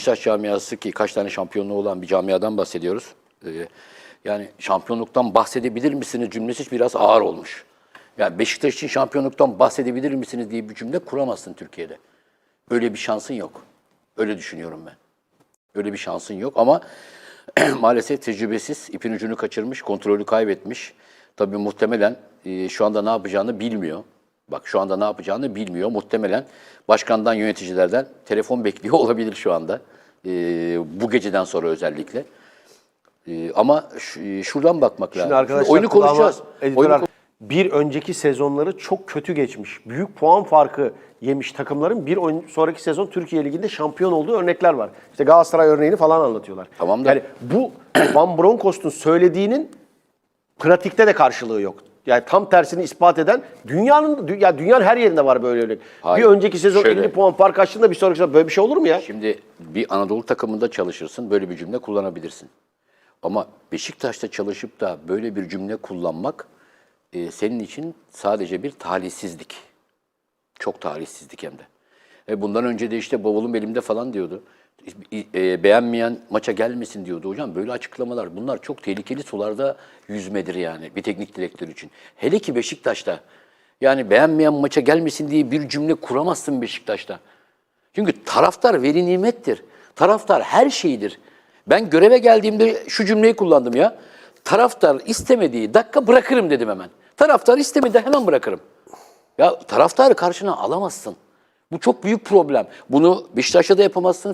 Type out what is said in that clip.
Beşiktaş camiası ki kaç tane şampiyonluğu olan bir camiadan bahsediyoruz. Ee, yani şampiyonluktan bahsedebilir misiniz cümlesi biraz ağır olmuş. Yani Beşiktaş için şampiyonluktan bahsedebilir misiniz diye bir cümle kuramazsın Türkiye'de. Öyle bir şansın yok. Öyle düşünüyorum ben. Öyle bir şansın yok ama maalesef tecrübesiz, ipin ucunu kaçırmış, kontrolü kaybetmiş. Tabii muhtemelen e, şu anda ne yapacağını bilmiyor. Bak şu anda ne yapacağını bilmiyor. Muhtemelen başkandan, yöneticilerden telefon bekliyor olabilir şu anda. E, bu geceden sonra özellikle. E, ama şuradan bakmak lazım. Şimdi arkadaşlar oyunu kulağıma konuşacağız. Oyunu ar- bir önceki sezonları çok kötü geçmiş. Büyük puan farkı yemiş takımların bir oyun, sonraki sezon Türkiye Ligi'nde şampiyon olduğu örnekler var. İşte Galatasaray örneğini falan anlatıyorlar. Tamam da- Yani bu Van Bronckhorst'un söylediğinin pratikte de karşılığı yok. Yani tam tersini ispat eden dünyanın dü- ya dünyanın her yerinde var böyle örnek. Hayır, Bir önceki sezon şöyle. 50 puan fark açtığında bir sonraki sezon böyle bir şey olur mu ya? Şimdi bir Anadolu takımında çalışırsın, böyle bir cümle kullanabilirsin. Ama Beşiktaş'ta çalışıp da böyle bir cümle kullanmak e, senin için sadece bir talihsizlik. Çok talihsizlik hem de. E, bundan önce de işte bavulum elimde falan diyordu. E, beğenmeyen maça gelmesin diyordu hocam. Böyle açıklamalar bunlar çok tehlikeli sularda yüzmedir yani bir teknik direktör için. Hele ki Beşiktaş'ta. Yani beğenmeyen maça gelmesin diye bir cümle kuramazsın Beşiktaş'ta. Çünkü taraftar veli nimettir. Taraftar her şeydir. Ben göreve geldiğimde şu cümleyi kullandım ya. Taraftar istemediği dakika bırakırım dedim hemen. Taraftar istemedi hemen bırakırım. Ya taraftarı karşına alamazsın. Bu çok büyük problem. Bunu Beşiktaş'ta da yapamazsın,